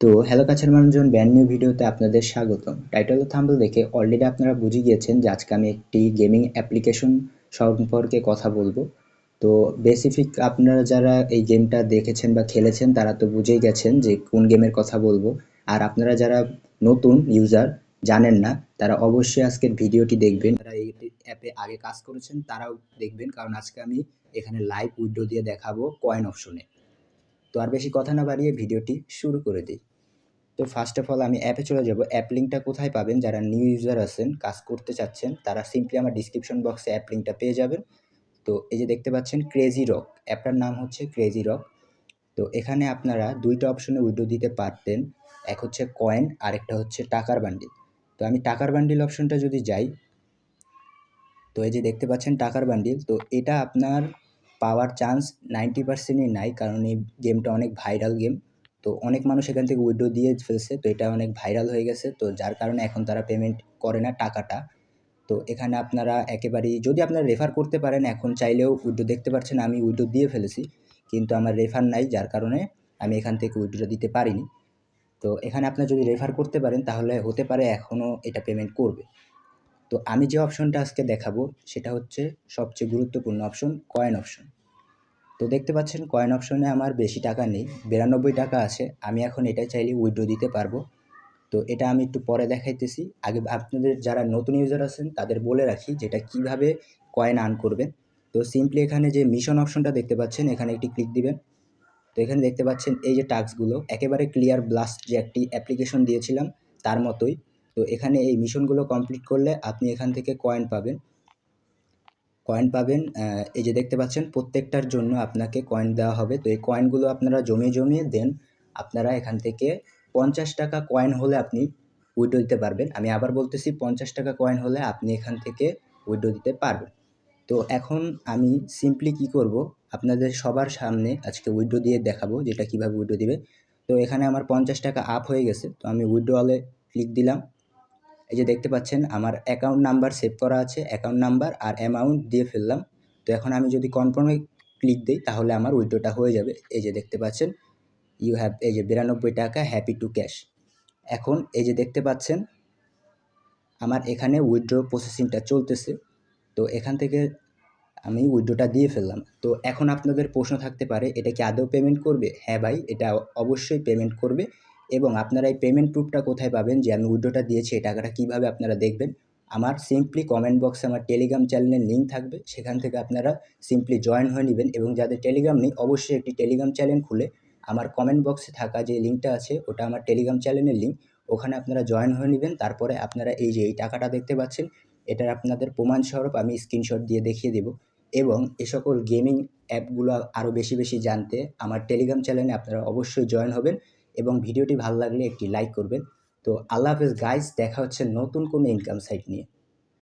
তো হ্যালো কাছের মানুষজন ব্যান্ড নিউ ভিডিওতে আপনাদের স্বাগতম। টাইটেল ও থাম্বনেল দেখে অলরেডি আপনারা বুঝে গিয়েছেন যে আজকে আমি একটি গেমিং অ্যাপ্লিকেশন সম্পর্কে কথা বলব। তো বেসিফিক আপনারা যারা এই গেমটা দেখেছেন বা খেলেছেন, তারা তো বুঝেই গেছেন যে কোন গেমের কথা বলব। আর আপনারা যারা নতুন ইউজার জানেন না, তারা অবশ্যই আজকের ভিডিওটি দেখবেন। যারা এই অ্যাপে আগে কাজ করেছেন, তারাও দেখবেন। কারণ আজকে আমি এখানে লাইভ উইন্ডো দিয়ে দেখাবো কয়েন অপশনে তো আর বেশি কথা না বাড়িয়ে ভিডিওটি শুরু করে দিই। তো ফার্স্ট অফ অল আমি অ্যাপে চলে যাব। অ্যাপ লিঙ্কটা কোথায় পাবেন? যারা নিউ ইউজার আছেন, কাজ করতে চাচ্ছেন, তারা সিম্পলি আমার ডিসক্রিপশন বক্সে অ্যাপ লিঙ্কটা পেয়ে যাবেন। তো এই যে দেখতে পাচ্ছেন ক্রেজি রক অ্যাপটার নাম হচ্ছে ক্রেজি রক তো এখানে আপনারা দুইটা অপশনে উইডো দিতে পারতেন। এক হচ্ছে কয়েন আর একটা হচ্ছে টাকার বান্ডিল তো আমি টাকার বান্ডিল অপশনটা যদি যাই, তো এই যে দেখতে পাচ্ছেন টাকার বান্ডিল তো এটা আপনার পাওয়ার চান্স নাইনটি পার্সেন্টই নাই, কারণ এই গেমটা অনেক ভাইরাল গেম। তো অনেক মানুষ এখান থেকে উইড্রো দিয়ে ফেলছে, তো এটা অনেক ভাইরাল হয়ে গেছে। তো যার কারণে এখন তারা পেমেন্ট করে না টাকাটা। তো এখানে আপনারা একেবারেই, যদি আপনারা রেফার করতে পারেন, এখন চাইলেও উইড্রো দেখতে পাচ্ছেন আমি উইড্রো দিয়ে ফেলেছি। কিন্তু আমার রেফার নাই, যার কারণে আমি এখান থেকে উইড্রো দিতে পারিনি। তো এখানে আপনার যদি রেফার করতে পারেন, তাহলে হতে পারে এখনও এটা পেমেন্ট করবে। তো আমি যে অপশনটা আজকে দেখাবো, সেটা হচ্ছে সবচেয়ে গুরুত্বপূর্ণ অপশন কয়েন অপশন তো দেখতে পাচ্ছেন কয়েন অপশনে আমার বেশি টাকা নেই, বিরানব্বই টাকা আছে, আমি এখন এটাই চাইলে উইড্রো দিতে পারব। তো এটা আমি একটু পরে দেখাইতেছি। আগে আপনাদের যারা নতুন ইউজার আছেন, তাদের বলে রাখি যেটা কীভাবে কয়েন আর্ন করবেন। তো সিম্পলি এখানে যে মিশন অপশনটা দেখতে পাচ্ছেন, এখানে একটি ক্লিক দিবেন। তো এখানে দেখতে পাচ্ছেন এই যে টাস্কগুলো একেবারে ক্লিয়ার ব্লাস্ট যে একটি অ্যাপ্লিকেশন দিয়েছিলাম, তার মতোই। তো এখানে এই মিশনগুলো কমপ্লিট করলে আপনি এখান থেকে কয়েন পাবেন। কয়েন পাবেন এই যে দেখতে পাচ্ছেন, প্রত্যেকটার জন্য আপনাকে কয়েন দেওয়া হবে। তো এই কয়েনগুলো আপনারা জমিয়ে জমিয়ে দেন, আপনারা এখান থেকে পঞ্চাশ টাকা কয়েন হলে আপনি উইডো দিতে পারবেন। আমি আবার বলতেছি, পঞ্চাশ টাকা কয়েন হলে আপনি এখান থেকে উইডো দিতে পারবেন। তো এখন আমি সিম্পলি কি করব? আপনাদের সবার সামনে আজকে উইডো দিয়ে দেখাবো যেটা কীভাবে উইডো দিবে। তো এখানে আমার পঞ্চাশ টাকা আপ হয়ে গেছে। তো আমি উইডো উইড্রোয়ালে ক্লিক দিলাম। এই যে দেখতে পাচ্ছেন, আমার অ্যাকাউন্ট নাম্বার সেভ করা আছে অ্যাকাউন্ট নাম্বার আর অ্যামাউন্ট দিয়ে ফেললাম। তো এখন আমি যদি কনফার্মে ক্লিক দিই, তাহলে আমার উইড্রোটা হয়ে যাবে। এই যে দেখতে পাচ্ছেন ইউ হ্যাভ এই যে বিরানব্বই টাকা হ্যাপি টু ক্যাশ এখন এই যে দেখতে পাচ্ছেন, আমার এখানে উইড্রো প্রসেসিংটা চলতেছে। তো এখান থেকে আমি উইড্রোটা দিয়ে ফেললাম। তো এখন আপনাদের প্রশ্ন থাকতে পারে, এটা কি আদৌ পেমেন্ট করবে? হ্যাঁ ভাই, এটা অবশ্যই পেমেন্ট করবে। এবং আপনারা এই পেমেন্ট প্রুফটা কোথায় পাবেন যে আমি উইড্রোটা দিয়েছি, এই টাকাটা কীভাবে আপনারা দেখবেন, আমার সিম্পলি কমেন্ট বক্সে আমার টেলিগ্রাম চ্যানেলের লিঙ্ক থাকবে, সেখান থেকে আপনারা সিম্পলি জয়েন হয়ে নেবেন এবং যাদের টেলিগ্রাম নেই, অবশ্যই একটি টেলিগ্রাম চ্যানেল খুলে আমার কমেন্ট বক্সে থাকা যে লিঙ্কটা আছে, ওটা আমার টেলিগ্রাম চ্যানেলের লিঙ্ক ওখানে আপনারা জয়েন হয়ে নেবেন, তারপরে আপনারা এই যে এই টাকাটা দেখতে পাচ্ছেন, এটার আপনাদের প্রমাণস্বরূপ আমি স্ক্রিনশট দিয়ে দেখিয়ে দেবো এবং এ সকল গেমিং অ্যাপগুলো আরও বেশি বেশি জানতে আমার টেলিগ্রাম চ্যানেলে আপনারা অবশ্যই জয়েন হবেন। এবং ভিডিওটি ভালো লাগলে একটি লাইক করবেন। তো আল্লাহ হাফেজ গাইস দেখা হচ্ছে নতুন কোনো ইনকাম সাইট নিয়ে।